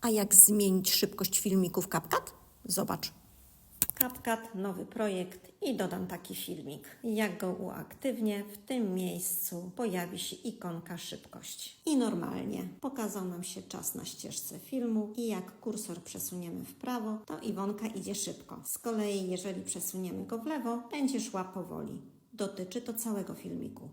A jak zmienić szybkość filmiku w CapCut? Zobacz. CapCut, nowy projekt i dodam taki filmik. Jak go uaktywnię, w tym miejscu pojawi się ikonka szybkość. I normalnie pokazał nam się czas na ścieżce filmu i jak kursor przesuniemy w prawo, to Iwonka idzie szybko. Z kolei jeżeli przesuniemy go w lewo, będzie szła powoli. Dotyczy to całego filmiku.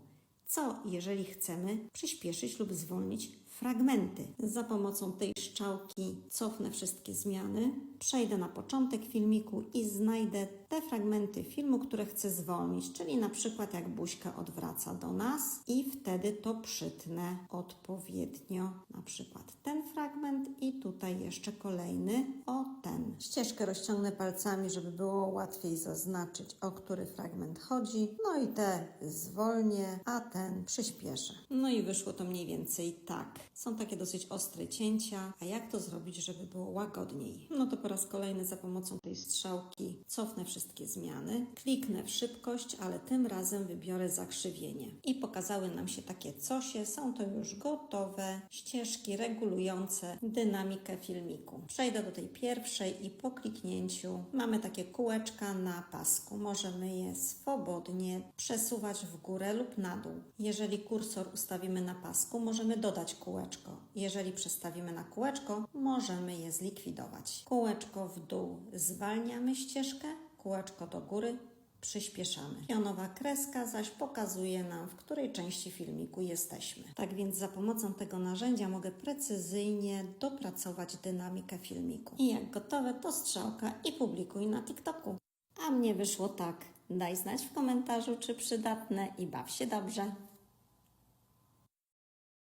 Co, jeżeli chcemy przyspieszyć lub zwolnić fragmenty? Za pomocą tej strzałki cofnę wszystkie zmiany, przejdę na początek filmiku i znajdę te fragmenty filmu, które chcę zwolnić, czyli na przykład jak buźka odwraca do nas i wtedy to przytnę odpowiednio, na przykład ten fragment i tutaj jeszcze kolejny, o ten. Ścieżkę rozciągnę palcami, żeby było łatwiej zaznaczyć, o który fragment chodzi. No i te zwolnię, a ten przyspieszę. No i wyszło to mniej więcej tak. Są takie dosyć ostre cięcia, a jak to zrobić, żeby było łagodniej? No to po raz kolejny za pomocą tej strzałki cofnę wszystkie zmiany, kliknę w szybkość, ale tym razem wybiorę zakrzywienie. I pokazały nam się takie cosie, są to już gotowe ścieżki regulujące dynamikę filmiku. Przejdę do tej pierwszej i po kliknięciu mamy takie kółeczka na pasku. Możemy je swobodnie przesuwać w górę lub na dół. Jeżeli kursor ustawimy na pasku, możemy dodać kółeczko. Jeżeli przestawimy na kółeczko, możemy je zlikwidować. Kółeczko w dół zwalniamy ścieżkę, kółeczko do góry przyspieszamy. Pionowa kreska zaś pokazuje nam, w której części filmiku jesteśmy. Tak więc za pomocą tego narzędzia mogę precyzyjnie dopracować dynamikę filmiku. I jak gotowe, to strzałka i publikuj na TikToku. A mnie wyszło tak. Daj znać w komentarzu, czy przydatne i baw się dobrze.